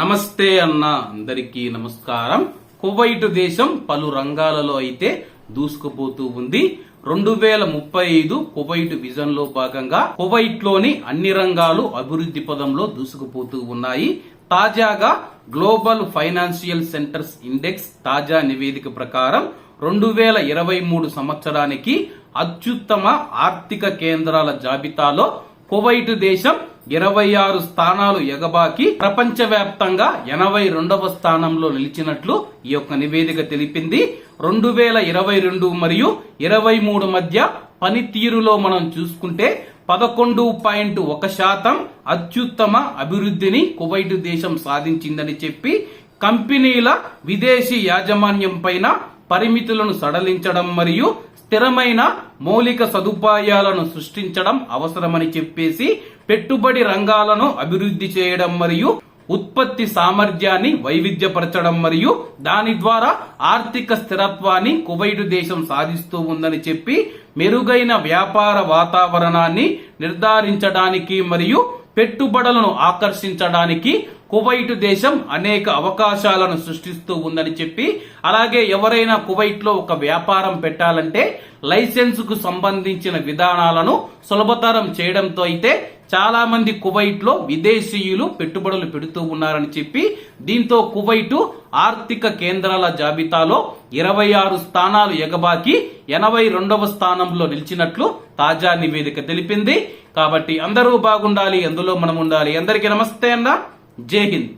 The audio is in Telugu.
నమస్తే అన్న అందరికీ నమస్కారం. కువైట్ దేశం పలు రంగాలలో అయితే దూసుకుపోతూ ఉంది. రెండు వేల ముప్పై ఐదు కువైట్ విజన్లో భాగంగా కువైట్లోని అన్ని రంగాలు అభివృద్ధి పదంలో దూసుకుపోతూ ఉన్నాయి. తాజాగా గ్లోబల్ ఫైనాన్షియల్ సెంటర్స్ ఇండెక్స్ తాజా నివేదిక ప్రకారం రెండు వేల ఇరవై మూడు సంవత్సరానికి అత్యుత్తమ ఆర్థిక కేంద్రాల జాబితాలో కువైట్ దేశం ఇరవై ఆరు స్థానాలు ఎగబాకి ప్రపంచవ్యాప్తంగా ఎనభై రెండవ స్థానంలో నిలిచినట్లు ఈ యొక్క నివేదిక తెలిపింది. రెండు వేల ఇరవై రెండు మరియు ఇరవై మూడు మధ్య పనితీరులో మనం చూసుకుంటే పదకొండు పాయింట్ ఒక శాతం అత్యుత్తమ అభివృద్ధిని కువైట్ దేశం సాధించిందని చెప్పి కంపెనీల విదేశీ యాజమాన్యం పైన పరిమితులను సడలించడం మరియు స్థిరమైన మౌలిక సదుపాయాలను సృష్టించడం అవసరమని చెప్పేసి పెట్టుబడి రంగాలను అభివృద్ధి చేయడం మరియు ఉత్పత్తి సామర్థ్యాన్ని వైవిధ్యపరచడం మరియు దాని ద్వారా ఆర్థిక స్థిరత్వాన్ని కువైటు దేశం సాధిస్తూ ఉందని చెప్పి మెరుగైన వ్యాపార వాతావరణాన్ని నిర్ధారించడానికి మరియు పెట్టుబడులను ఆకర్షించడానికి కువైట్ దేశం అనేక అవకాశాలను సృష్టిస్తూ ఉందని చెప్పి అలాగే ఎవరైనా కువైట్లో ఒక వ్యాపారం పెట్టాలంటే లైసెన్స్కు సంబంధించిన విధానాలను సులభతరం చేయడంతో అయితే చాలా మంది కువైట్లో విదేశీయులు పెట్టుబడులు పెడుతూ ఉన్నారని చెప్పి దీంతో కువైటు ఆర్థిక కేంద్రాల జాబితాలో ఇరవై ఆరు స్థానాలు ఎగబాకి ఎనభై రెండవ స్థానంలో నిలిచినట్లు తాజా నివేదిక తెలిపింది. కాబట్టి అందరూ బాగుండాలి అందులో మనం ఉండాలి అందరికీ నమస్తే అన్న. జై హింద్.